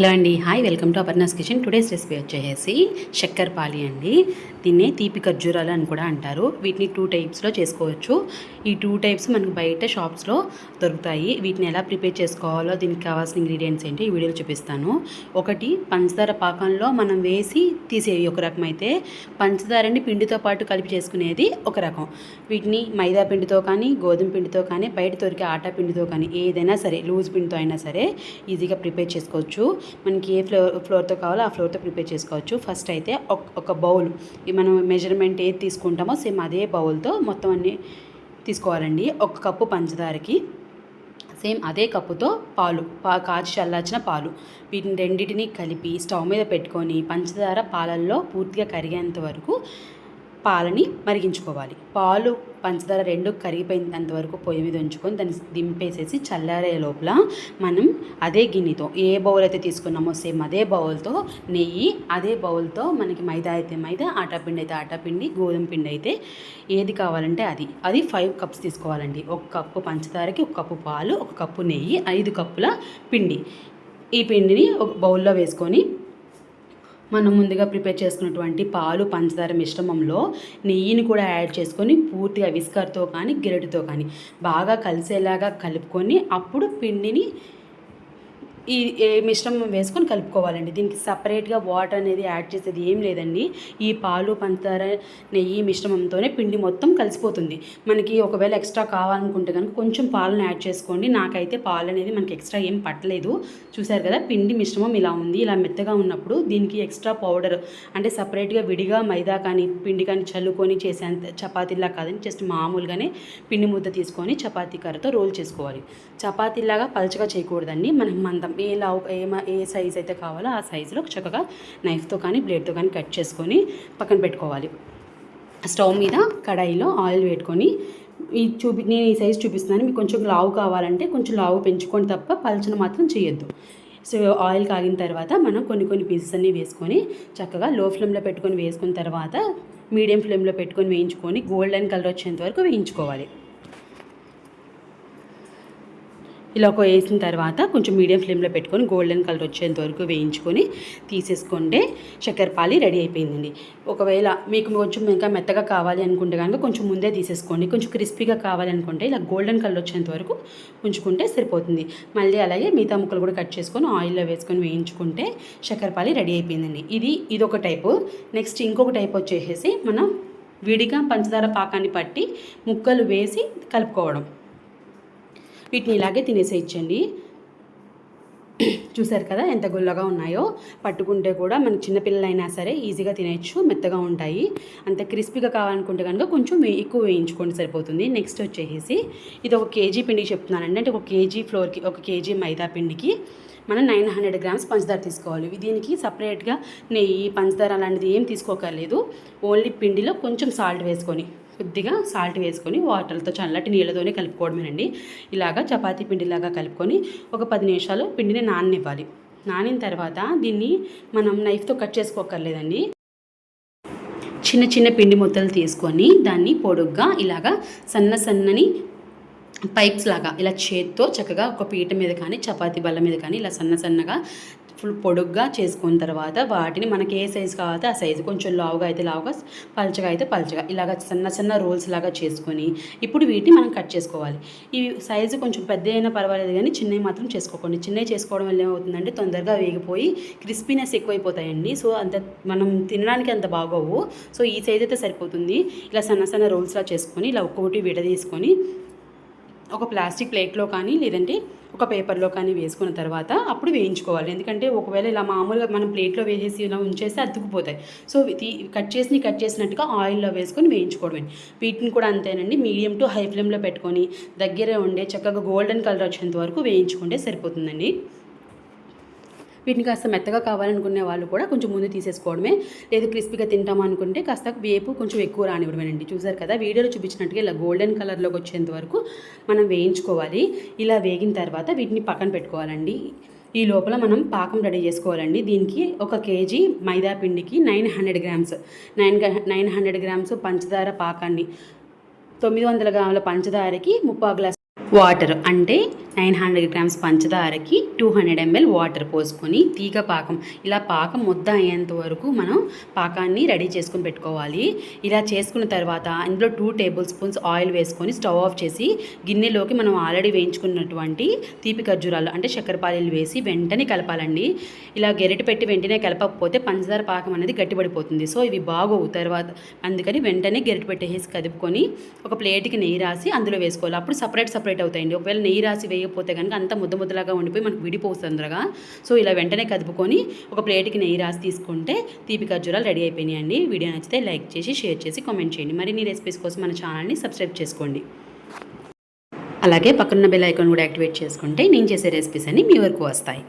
Hello అండి. Hi welcome to Aparna's kitchen. Today's recipe వచ్చేసి చక్కెర పాలి అండి. దీన్నే తీపి ఖర్జూరాలు అని కూడా అంటారు. వీటిని టూ టైప్స్లో చేసుకోవచ్చు. ఈ టూ టైప్స్ మనకు బయట షాప్స్లో దొరుకుతాయి. వీటిని ఎలా ప్రిపేర్ చేసుకోవాలో దీనికి కావాల్సిన ఇంగ్రీడియంట్స్ ఏంటి ఈ వీడియోలో చూపిస్తాను. ఒకటి పంచదార పాకంలో మనం వేసి తీసేవి ఒక రకం అయితే పంచదారని పిండితో పాటు కలిపి చేసుకునేది ఒక రకం. వీటిని మైదా పిండితో కానీ గోధుమ పిండితో కానీ బయట దొరికే ఆటా పిండితో కానీ ఏదైనా సరే లూజ్ పిండితో అయినా సరే ఈజీగా ప్రిపేర్ చేసుకోవచ్చు. మనకి ఏ ఫ్లోర్ ఫ్లోర్తో కావాలో ఆ ఫ్లోర్తో ప్రిపేర్ చేసుకోవచ్చు. ఫస్ట్ అయితే ఒక ఒక బౌల్ మనం మెజర్మెంట్ ఏది తీసుకుంటామో సేమ్ అదే బౌల్తో మొత్తం అన్ని తీసుకోవాలండి. ఒక కప్పు పంచదారకి సేమ్ అదే కప్పుతో పాలు పా కాచి చల్లార్చిన పాలు. వీటిని రెండింటిని కలిపి స్టవ్ మీద పెట్టుకొని పంచదార పాలల్లో పూర్తిగా కరిగేంత వరకు పాలని మరిగించుకోవాలి. పాలు పంచదార రెండు కరిగిపోయినంత వరకు పొయ్యి మీద ఉంచుకొని దాన్ని దింపేసేసి చల్లారే లోపల మనం అదే గిన్నెతో ఏ బౌల్ అయితే తీసుకున్నామో సేమ్ అదే బౌల్తో నెయ్యి అదే బౌల్తో మనకి మైదా అయితే మైదా ఆటా పిండి అయితే ఆటా పిండి గోధుమ పిండి అయితే ఏది కావాలంటే అది. అది ఫైవ్ కప్స్ తీసుకోవాలండి. ఒక కప్పు పంచదారకి ఒక కప్పు పాలు ఒక కప్పు నెయ్యి ఐదు కప్పుల పిండి. ఈ పిండిని ఒక బౌల్లో వేసుకొని మనం ముందుగా ప్రిపేర్ చేసుకున్నటువంటి పాలు పంచదార మిశ్రమంలో నెయ్యిని కూడా యాడ్ చేసుకొని పూర్తిగా విస్కర్తో కానీ గిరటితో కానీ బాగా కలిసేలాగా కలుపుకొని అప్పుడు పిండిని ఈ ఏ మిశ్రమం వేసుకొని కలుపుకోవాలండి. దీనికి సపరేట్గా వాటర్ అనేది యాడ్ చేసేది ఏం లేదండి. ఈ పాలు పంచదార నెయ్యి మిశ్రమంతోనే పిండి మొత్తం కలిసిపోతుంది. మనకి ఒకవేళ ఎక్స్ట్రా కావాలనుకుంటే కనుక కొంచెం పాలను యాడ్ చేసుకోండి. నాకైతే పాలు అనేది మనకి ఎక్స్ట్రా ఏం పట్టలేదు. చూసారు కదా పిండి మిశ్రమం ఇలా ఉంది. ఇలా మెత్తగా ఉన్నప్పుడు దీనికి ఎక్స్ట్రా పౌడర్ అంటే సపరేట్గా విడిగా మైదా కానీ పిండి కానీ చల్లుకొని చేసేంత చపాతీలా కాదని జస్ట్ మామూలుగానే పిండి ముద్ద తీసుకొని చపాతీ కర్రతో రోల్ చేసుకోవాలి. చపాతీలాగా పలచగా చేయకూడదండి. మనం మందం ఏ లావు ఏ ఏ సైజ్ అయితే కావాలో ఆ సైజులో చక్కగా నైఫ్తో కానీ బ్లేడ్తో కానీ కట్ చేసుకొని పక్కన పెట్టుకోవాలి. స్టవ్ మీద కడాయిలో ఆయిల్ పెట్టుకొని ఈ చూపి నేను ఈ సైజ్ చూపిస్తున్నాను. మీకు కొంచెం లావు కావాలంటే కొంచెం లావు పెంచుకొని తప్ప పలచన మాత్రం చేయొద్దు. సో ఆయిల్ కాగిన తర్వాత మనం కొన్ని కొన్ని పీసెస్ అన్నీ వేసుకొని చక్కగా లో ఫ్లేమ్లో పెట్టుకొని వేసుకున్న తర్వాత మీడియం ఫ్లేమ్లో పెట్టుకొని వేయించుకొని గోల్డెన్ కలర్ వచ్చేంత వరకు వేయించుకోవాలి. ఇలా ఒక వేసిన తర్వాత కొంచెం మీడియం ఫ్లేమ్లో పెట్టుకొని గోల్డెన్ కలర్ వచ్చేంత వరకు వేయించుకొని తీసేసుకుంటే చక్కెరపాలి రెడీ అయిపోయిందండి. ఒకవేళ మీకు కొంచెం ఇంకా మెత్తగా కావాలి అనుకుంటే కనుక కొంచెం ముందే తీసేసుకోండి. కొంచెం క్రిస్పీగా కావాలి అనుకుంటే ఇలా గోల్డెన్ కలర్ వచ్చేంత వరకు ఉంచుకుంటే సరిపోతుంది. మళ్ళీ అలాగే మిగతా ముక్కలు కూడా కట్ చేసుకొని ఆయిల్లో వేసుకొని వేయించుకుంటే చక్కెరపాలి రెడీ అయిపోయిందండి. ఇది ఇదొక టైపు. నెక్స్ట్ ఇంకొక టైప్ వచ్చేసేసి మనం విడిగా పంచదార పాకాన్ని పట్టి ముక్కలు వేసి కలుపుకోవడం. వీటిని ఇలాగే తినేసేయచ్చండి చూసారు కదా ఎంత గుల్లగా ఉన్నాయో? పట్టుకుంటే కూడా మన చిన్నపిల్లలైనా సరే ఈజీగా తినేయచ్చు మెత్తగా ఉంటాయి. అంత క్రిస్పీగా కావాలనుకుంటే కనుక కొంచెం ఎక్కువ వేయించుకోండి సరిపోతుంది. నెక్స్ట్ వచ్చేసి ఇది ఒక కేజీ పిండికి చెప్తున్నానండి. అంటే ఒక కేజీ ఫ్లోర్కి ఒక కేజీ మైదా పిండికి మనం నైన్ హండ్రెడ్ గ్రామ్స్ పంచదార తీసుకోవాలి. దీనికి సపరేట్గా నెయ్యి పంచదార అలాంటిది ఏం తీసుకోకర్లేదు. ఓన్లీ పిండిలో కొంచెం సాల్ట్ వేసుకొని కొద్దిగా సాల్ట్ వేసుకొని వాటర్తో చల్లటి నీళ్ళతోనే కలుపుకోవడమేనండి. ఇలాగా చపాతీ పిండిలాగా కలుపుకొని ఒక పది నిమిషాలు పిండిని నాననివ్వాలి. నానిన తర్వాత దీన్ని మనం నైఫ్తో కట్ చేసుకోకర్లేదండి చిన్న చిన్న పిండి ముద్దలు తీసుకొని దాన్ని పొడుగ్గా ఇలాగా సన్న సన్నని పైప్స్ లాగా ఇలా చేత్తో చక్కగా ఒక పీట మీద కానీ చపాతీ బల్ల మీద కానీ ఇలా సన్న సన్నగా ఫుల్ పొడుగ్గా చేసుకున్న తర్వాత వాటిని మనకి ఏ సైజు కావాలో ఆ సైజు కొంచెం లావుగా అయితే లావుగా పల్చగా అయితే పల్చగా ఇలాగ చిన్న చిన్న రోల్స్ లాగా చేసుకొని ఇప్పుడు వీటిని మనం కట్ చేసుకోవాలి. ఈ సైజు కొంచెం పెద్ద అయినా పర్వాలేదు కానీ చిన్నవి మాత్రం చేసుకోకండి. చిన్నవి చేసుకోవడం వల్ల ఏమవుతుందంటే తొందరగా వేగిపోయి క్రిస్పీనెస్ ఎక్కువైపోతాయండి. సో అంత మనం తినడానికి అంత బాగోవు. సో ఈ సైజ్ అయితే సరిపోతుంది. ఇలా సన్న సన్న రోల్స్లా చేసుకొని ఇలా ఒక్కొక్కటి విడదీసుకొని ఒక ప్లాస్టిక్ ప్లేట్లో కానీ లేదంటే ఒక పేపర్లో కానీ వేసుకున్న తర్వాత అప్పుడు వేయించుకోవాలి. ఎందుకంటే ఒకవేళ ఇలా మామూలుగా మనం ప్లేట్లో వేసేసి ఇలా ఉంచేస్తే అతుకుపోతాయి. సో ఇది కట్ చేసి కట్ చేసినట్టుగా ఆయిల్లో వేసుకొని వేయించుకోవడమే. వీటిని కూడా అంతేనండి. మీడియం టు హై ఫ్లేమ్లో పెట్టుకొని దగ్గరే ఉండే చక్కగా గోల్డెన్ కలర్ వచ్చేంత వరకు వేయించుకుంటే సరిపోతుందండి. వీటిని కాస్త మెత్తగా కావాలనుకునే వాళ్ళు కూడా కొంచెం ముందు తీసేసుకోవడమే. లేదు క్రిస్పీగా తింటాం అనుకుంటే కాస్త వేపు కొంచెం ఎక్కువ రానివ్వడమేనండి. చూసారు కదా వీడియోలో చూపించినట్టుగా ఇలా గోల్డెన్ కలర్లోకి వచ్చేంత వరకు మనం వేయించుకోవాలి. ఇలా వేగిన తర్వాత వీటిని పక్కన పెట్టుకోవాలండి. ఈ లోపల మనం పాకం రెడీ చేసుకోవాలండి. దీనికి ఒక కేజీ మైదా పిండికి nine hundred grams nine nine hundred grams పంచదార పాకాన్ని తొమ్మిది వందల గ్రాముల పంచదారకి ముప్పా గ్లాస్ వాటర్ అంటే నైన్ హండ్రెడ్ గ్రామ్స్ పంచదారకి టూ హండ్రెడ్ ఎంఎల్ వాటర్ పోసుకొని తీగ పాకం. ఇలా పాకం ముద్ద అయ్యేంత వరకు మనం పాకాన్ని రెడీ చేసుకుని పెట్టుకోవాలి. ఇలా చేసుకున్న తర్వాత ఇందులో టూ టేబుల్ స్పూన్స్ ఆయిల్ వేసుకొని స్టవ్ ఆఫ్ చేసి గిన్నెలోకి మనం ఆల్రెడీ వేయించుకున్నటువంటి తీపి ఖర్జూరాలు అంటే చక్కెరపాలీలు వేసి వెంటనే కలపాలండి. ఇలా గెరిట పెట్టి వెంటనే కలపకపోతే పంచదార పాకం అనేది గట్టిపడిపోతుంది. సో ఇవి బాగోవు తర్వాత అందుకని వెంటనే గెరిట పెట్టేసి కదుపుకొని ఒక ప్లేట్కి నెయ్యి రాసి అందులో వేసుకోవాలి. అప్పుడు సపరేట్ సపరేట్ అవుతాయండి. ఒకవేళ నెయ్యి రాసి వేయకపోతే కనుక అంత ముద్ద ముద్దలాగా ఉండిపోయి మనకు విడిపోతుంది తొందరగా. సో ఇలా వెంటనే కదుపుకొని ఒక ప్లేట్కి నెయ్యి రాసి తీసుకుంటే తీపి ఖర్జూరాలు రెడీ అయిపోయినాయండి. వీడియో నచ్చితే లైక్ చేసి షేర్ చేసి కామెంట్ చేయండి. మరిన్ని రెసిపీస్ కోసం మన ఛానల్ని సబ్స్క్రైబ్ చేసుకోండి. అలాగే పక్కన బెల్ ఐకాన్ కూడా యాక్టివేట్ చేసుకుంటే నేను చేసే రెసిపీస్ అన్ని మీ వరకు వస్తాయి.